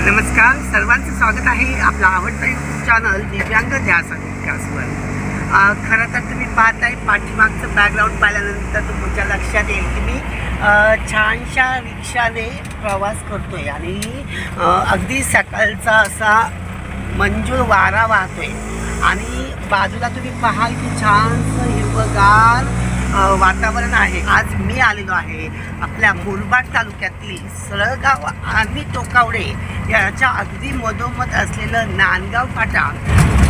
नमस्कार. सर्वांचं स्वागत आहे आपला आवडता यूट्यूब चॅनल दिव्यांग ध्यास आणि विकासवर खरं तर तुम्ही पाहताय पाठीमागचं बॅकग्राऊंड पाहिल्यानंतर तुमच्या लक्षात येईल की मी छानशा रिक्षाने प्रवास करतो आहे आणि अगदी सकाळचा असा मंजूळ वारा वाहतो आहे आणि बाजूला तुम्ही पाहाल की छानसं हिरवंगार वातावरण आहे. आज मी आलेलो आहे आपल्या मुरबाड तालुक्यातील सळगाव आणि टोकावडे याच्या अगदी मधोमध असलेलं नांदगाव फाटा.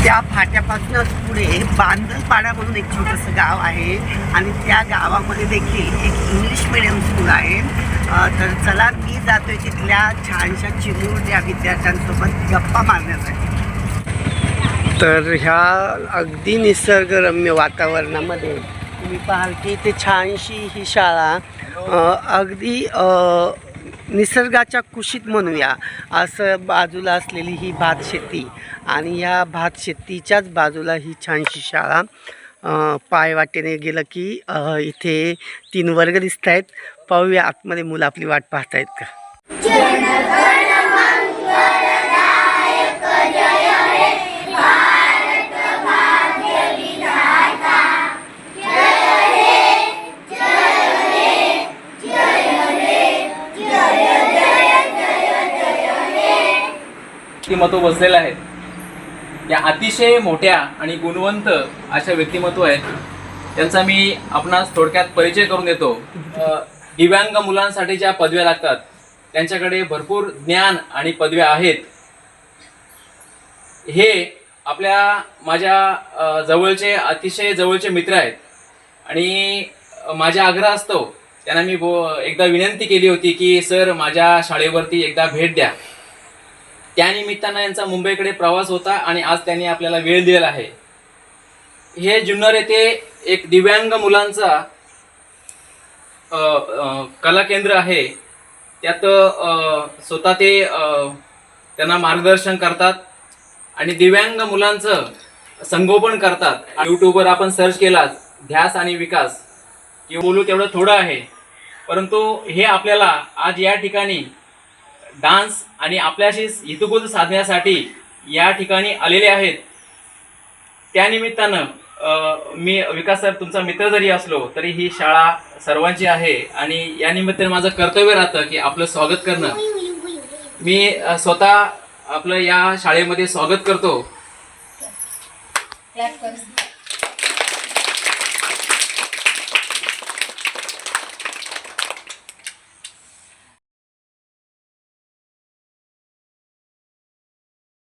त्या फाट्यापासूनच पुढे बांधलपाडा म्हणून एक छोटंसं गाव आहे आणि त्या गावामध्ये देखील एक इंग्लिश मिडियम स्कूल आहे. तर चला मी जातोय तिथल्या छानशा चिमुरड्या विद्यार्थ्यांसोबत गप्पा मारण्यासाठी. तर ह्या अगदी निसर्गरम्य वातावरणामध्ये तुम्ही पाहाल की इथे छानशी ही शाळा अगदी निसर्गाच्या कुशीत म्हणूया. असं बाजूला असलेली ही भात शेती आणि या भात शेतीच्याच बाजूला ही छानशी शाळा. पायवाटेने गेलं की इथे तीन वर्ग दिसत आहेत पाहूया आतमध्ये मुलं आपली वाट पाहतायत का. व्यक्तिमत्व बसलेलं आहे. या अतिशय मोठ्या आणि गुणवंत अशा व्यक्तिमत्व आहेत. त्यांचा मी आपणास थोडक्यात परिचय करून देतो. दिव्यांग मुलांसाठी ज्या पदव्या लागतात त्यांच्याकडे भरपूर ज्ञान आणि पदव्या आहेत. हे आपल्या माझ्या जवळचे अतिशय जवळचे मित्र आहेत. आणि माझ्या आग्रह असतो त्यांना मी बो एकदा विनंती केली होती की सर माझ्या शाळेवरती एकदा भेट द्या. त्यानिमित्तानं यांचा मुंबईकडे प्रवास होता आणि आज त्यांनी आपल्याला वेळ दिलेला आहे. हे जुन्नर येथे एक दिव्यांग मुलांचा कला केंद्र आहे. त्यात स्वतः ते त्यांना मार्गदर्शन करतात आणि दिव्यांग मुलांचं संगोपन करतात. यूट्यूबवर आपण सर्च केलात ध्यास आणि विकास. हे बोलू तेवढं थोडं आहे. परंतु हे आपल्याला आज या ठिकाणी डान्स आणि आपल्याशी हितगुज साधण्यासाठी या ठिकाणी आलेले आहेत. त्यानिमित्तानं मी विकास सर तुमचा मित्र जरी असलो तरी ही शाळा सर्वांची आहे आणि या निमित्ताने माझं कर्तव्य राहतं की आपलं स्वागत करणं. मी स्वतः आपलं या शाळेमध्ये स्वागत करतो.